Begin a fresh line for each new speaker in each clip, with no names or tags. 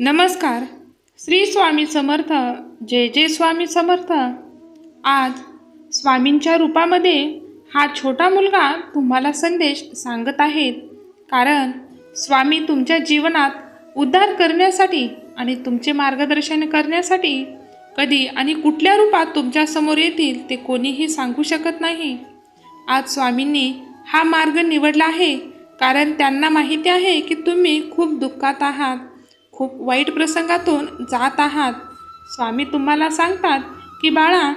नमस्कार. श्री स्वामी समर्थ जय जय स्वामी समर्थ. आज स्वामींच्या रूपामध्ये हा छोटा मुलगा तुम्हाला संदेश सांगत आहेत. कारण स्वामी तुमच्या जीवनात उद्धार करण्यासाठी आणि तुमचे मार्गदर्शन करण्यासाठी कधी आणि कुठल्या रूपात तुमच्यासमोर येतील ते कोणीही सांगू शकत नाही. आज स्वामींनी हा मार्ग निवडला आहे. कारण त्यांना माहिती आहे की तुम्ही खूप दुःखात आहात. खूप वाईट प्रसंगातून जात आहात. स्वामी तुम्हाला सांगतात की बाळा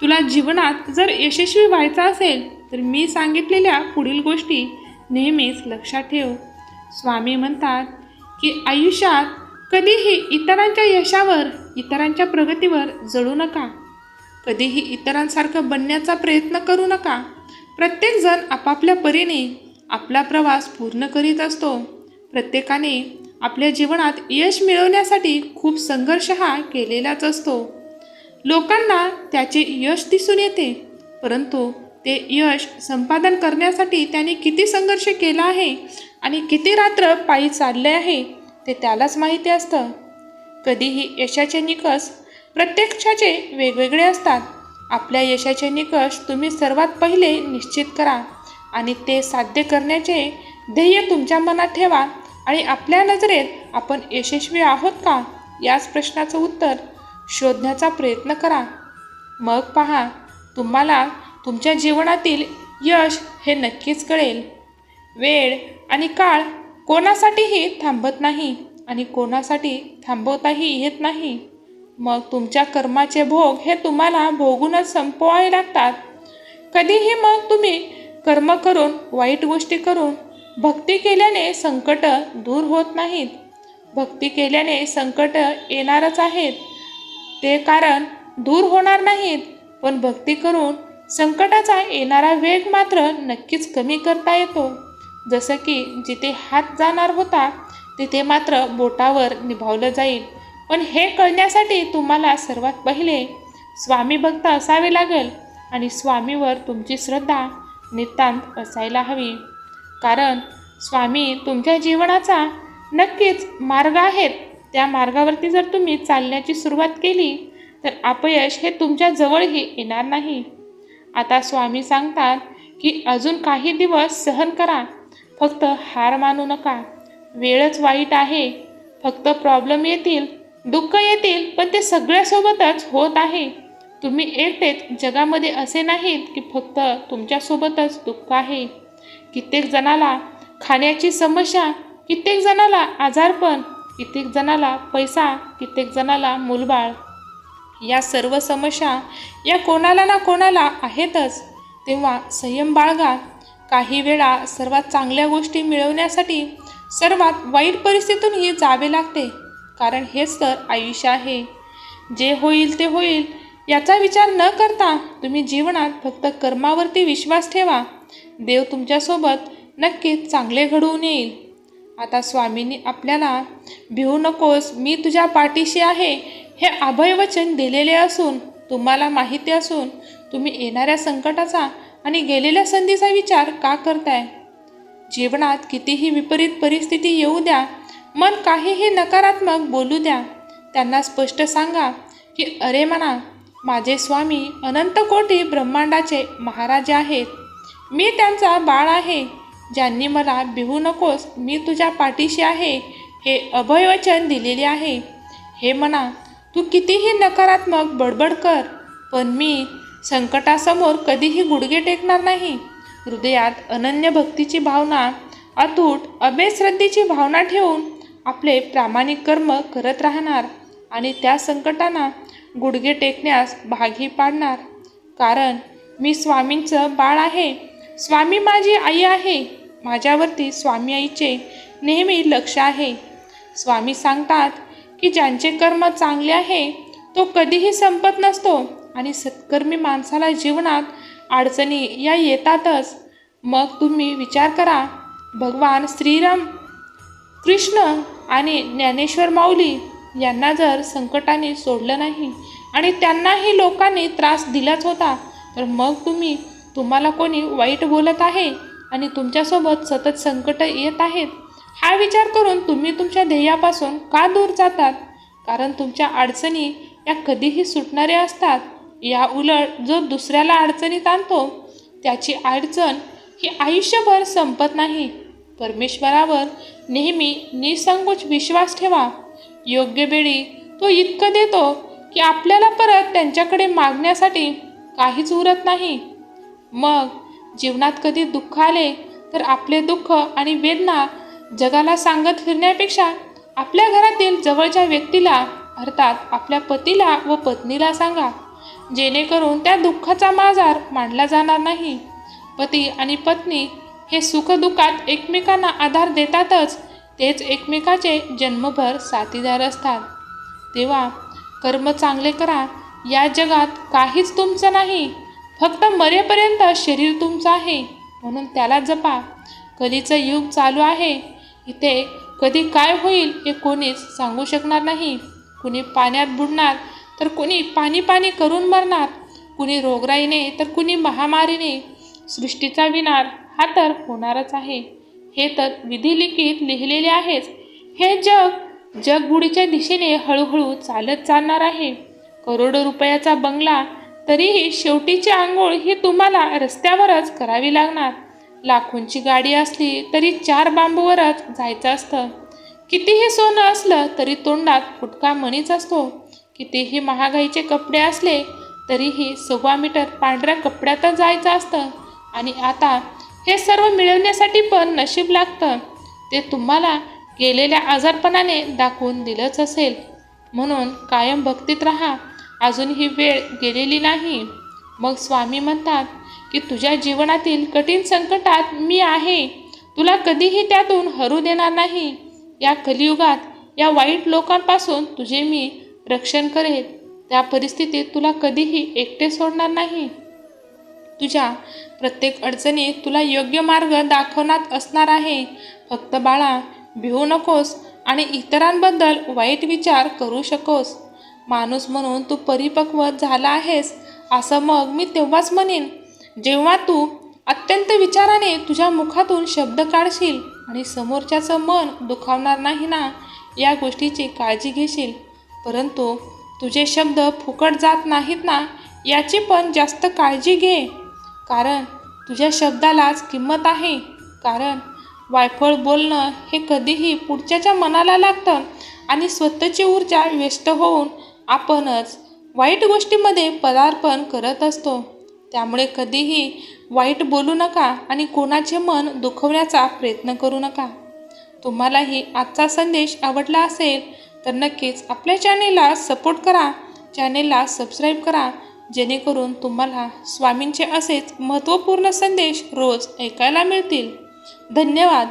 तुला जीवनात जर यशस्वी व्हायचं असेल तर मी सांगितलेल्या पुढील गोष्टी नेहमीच लक्षात ठेव. स्वामी म्हणतात की आयुष्यात कधीही इतरांच्या यशावर इतरांच्या प्रगतीवर जळू नका. कधीही इतरांसारखं बनण्याचा प्रयत्न करू नका. प्रत्येकजण आपापल्या परीने आपला प्रवास पूर्ण करीत असतो. प्रत्येकाने आपल्या जीवनात यश मिळवण्यासाठी खूप संघर्ष हा केलेलाच असतो. लोकांना त्याचे यश दिसून येते परंतु ते यश संपादन करण्यासाठी त्याने किती संघर्ष केला आहे आणि किती रात्र पायी चालले आहे ते त्यालाच माहिती असतं. कधीही यशाचे निकष प्रत्यक्षाचे वेगवेगळे असतात. आपल्या यशाचे निकष तुम्ही सर्वात पहिले निश्चित करा आणि ते साध्य करण्याचे ध्येय तुमच्या मनात ठेवा. आणि आपल्या नजरेत आपण यशस्वी आहोत का? याच प्रश्नाचं उत्तर शोधण्याचा प्रयत्न करा. मग पहा तुम्हाला तुमच्या जीवनातील यश हे नक्कीच कळेल. वेळ आणि काळ कोणासाठीही थांबत नाही आणि कोणासाठी थांबवताही येत नाही. मग तुमच्या कर्माचे भोग हे तुम्हाला भोगूनच संपवावे लागतात. कधीही मग तुम्ही कर्म करून वाईट गोष्टी करून भक्ती केल्याने संकट दूर होत नाहीत. भक्ती केल्याने संकट येणारच आहेत. ते कारण दूर होणार नाहीत पण भक्ती करून संकटाचा येणारा वेग मात्र नक्कीच कमी करता येतो. जसं की जिथे हात जाणार होता तिथे मात्र बोटावर निभावलं जाईल. पण हे कळण्यासाठी तुम्हाला सर्वात पहिले स्वामी भक्त असावे लागेल आणि स्वामीवर तुमची श्रद्धा नितांत असायला हवी. कारण स्वामी तुमच्या जीवनाचा नक्कीच मार्ग आहेत. त्या मार्गावरती जर तुम्ही चालण्याची सुरुवात केली तर अपयश हे तुमच्या जवळही येणार नाही. आता स्वामी सांगतात की अजून काही दिवस सहन करा. फक्त हार मानू नका. वेळच वाईट आहे. फक्त प्रॉब्लेम येतील दुःख येतील पण ते सगळ्यासोबतच होत आहे. तुम्ही एकटेच जगामध्ये असे नाहीत की फक्त तुमच्यासोबतच दुःख आहे. कित्येक जणाला खाण्याची समस्या कित्येक जणाला आजारपण कित्येक जणाला पैसा कित्येक जणाला मूलबाळ. या सर्व समस्या या कोणाला ना कोणाला आहेतच. तेव्हा संयम बाळगा. काही वेळा सर्वात चांगल्या गोष्टी मिळवण्यासाठी सर्वात वाईट परिस्थितीतूनही जावे लागते. कारण हेच तर आयुष्य आहे. जे होईल ते होईल. याचा विचार न करता तुम्ही जीवनात फक्त कर्मावरती विश्वास ठेवा. देव तुमच्यासोबत नक्कीच चांगले घडवून येईल. आता स्वामींनी आपल्याला भिवू नकोस मी तुझ्या पाठीशी आहे. हे अभयवचन दिलेले असून तुम्हाला माहिती असून तुम्ही येणाऱ्या संकटाचा आणि गेलेल्या संधीचा विचार का करताय? जीवनात कितीही विपरीत परिस्थिती येऊ द्या मन काहीही नकारात्मक बोलू द्या. त्यांना स्पष्ट सांगा की अरे म्हणा माझे स्वामी अनंत कोटी ब्रह्मांडाचे महाराजे आहेत. मी त्यांचा बाळ आहे ज्यांनी मला बिहू नकोस मी तुझ्या पाठीशी आहे हे अभयवचन दिलेले आहे. हे म्हणा तू कितीही नकारात्मक बडबड कर पण मी संकटासमोर कधीही गुडघे टेकणार नाही. हृदयात अनन्य भक्तीची भावना अतूट अभेश्रद्धेची भावना ठेवून आपले प्रामाणिक कर्म करत राहणार आणि त्या संकटांना गुडघे टेकण्यास भागी पाडणार. कारण मी स्वामींचं बाळ आहे स्वामी माझी आई आहे. माझ्यावरती स्वामी आईचे नेहमी लक्ष आहे. स्वामी सांगतात की ज्यांचे कर्म चांगले आहे तो कधीही संपत नसतो आणि सत्कर्मी माणसाला जीवनात अडचणी या येतातच. मग तुम्ही विचार करा भगवान श्रीराम कृष्ण आणि ज्ञानेश्वर माऊली यांना जर संकटाने सोडलं नाही आणि त्यांनाही लोकांनी त्रास दिलाच होता तर मग तुम्ही तुम्हाला कोणी वाईट बोलत आहे आणि तुमच्यासोबत सतत संकट येत आहेत हा विचार करून तुम्ही तुमच्या ध्येयापासून का दूर जातात? कारण तुमच्या अडचणी या कधीही सुटणाऱ्या असतात. या उलट जो दुसऱ्याला अडचणीत आणतो त्याची अडचण ही आयुष्यभर संपत नाही. परमेश्वरावर नेहमी निसंकोच विश्वास ठेवा. योग्य वेळी तो इतकं देतो की आपल्याला परत त्यांच्याकडे मागण्यासाठी काहीच उरत नाही. मग जीवनात कधी दुःख आले तर आपले दुःख आणि वेदना जगाला सांगत फिरण्यापेक्षा आपल्या घरातील जवळच्या व्यक्तीला अर्थात आपल्या पतीला व पत्नीला सांगा जेणेकरून त्या दुःखाचा माजार मांडला जाणार नाही. पती आणि पत्नी हे सुखदुःखात एकमेकांना आधार देतातच तेच एकमेकाचे जन्मभर साथीदार असतात. तेव्हा कर्म चांगले करा या जगात काहीच तुमचं नाही. फक्त मरेपर्यंत शरीर तुमचं आहे म्हणून त्याला जपा. कधीचं युग चालू आहे इथे कधी काय होईल हे कोणीच सांगू शकणार नाही. कुणी पाण्यात बुडणार तर कुणी पाणी पाणी करून मरणार. कुणी रोगराईने तर कुणी महामारीने. सृष्टीचा विनार हा तर होणारच आहे. हे तर विधिलिखित लिहिलेले आहेच. हे जग जगबुडीच्या दिशेने हळूहळू चालत चालणार आहे. करोडो रुपयाचा बंगला तरीही शेवटीची आंघोळ ही तुम्हाला रस्त्यावरच करावी लागणार. लाखोंची गाडी असली तरी चार बांबूवरच जायचं असतं. कितीही सोनं असलं तरी तोंडात फुटका मणीच असतो. कितीही महागाईचे कपडे असले तरीही सव्वा मीटर पांढऱ्या कपड्यातच जायचं असतं. आणि आता हे सर्व मिळवण्यासाठी पण नशीब लागतं. ते तुम्हाला गेलेल्या आजारपणाने दाखवून दिलंच असेल. म्हणून कायम भक्तीत राहा. अजून ही वेळ गेलेली नाही. मग स्वामी म्हणतात की तुझ्या जीवनातील कठीण संकटात मी आहे. तुला कधीही त्यातून हरू देणार नाही. या कलियुगात या वाईट लोकांपासून तुझे मी रक्षण करेन त्या परिस्थितीत तुला कधीही एकटे सोडणार नाही. तुझ्या प्रत्येक अडचणीत तुला योग्य मार्ग दाखवण्यात असणार आहे. फक्त बाळा भिवू नकोस आणि इतरांबद्दल वाईट विचार करू शकोस. माणूस म्हणून तू परिपक्व झाला आहेस असं मग मी तेव्हाच म्हणेन. जेव्हा तू अत्यंत विचाराने तुझ्या मुखातून शब्द काढशील आणि समोरच्याचं मन दुखावणार नाही ना या गोष्टीची काळजी घेशील. परंतु तुझे शब्द फुकट जात नाहीत ना याची पण जास्त काळजी घे. कारण तुझ्या शब्दालाच किंमत आहे. कारण वायफळ बोलणं हे कधीही पुढच्याच्या मनाला लागतं आणि स्वतःची ऊर्जा व्यस्त होऊन आपणच वाईट गोष्टीमध्ये पदार्पण करत असतो. त्यामुळे कधीही वाईट बोलू नका आणि कोणाचे मन दुखवण्याचा प्रयत्न करू नका. तुम्हालाही आजचा संदेश आवडला असेल तर नक्कीच आपल्या चॅनेलला सपोर्ट करा. चॅनेलला सबस्क्राईब करा जेणेकरून तुम्हाला स्वामींचे असेच महत्त्वपूर्ण संदेश रोज ऐकायला मिळतील. धन्यवाद!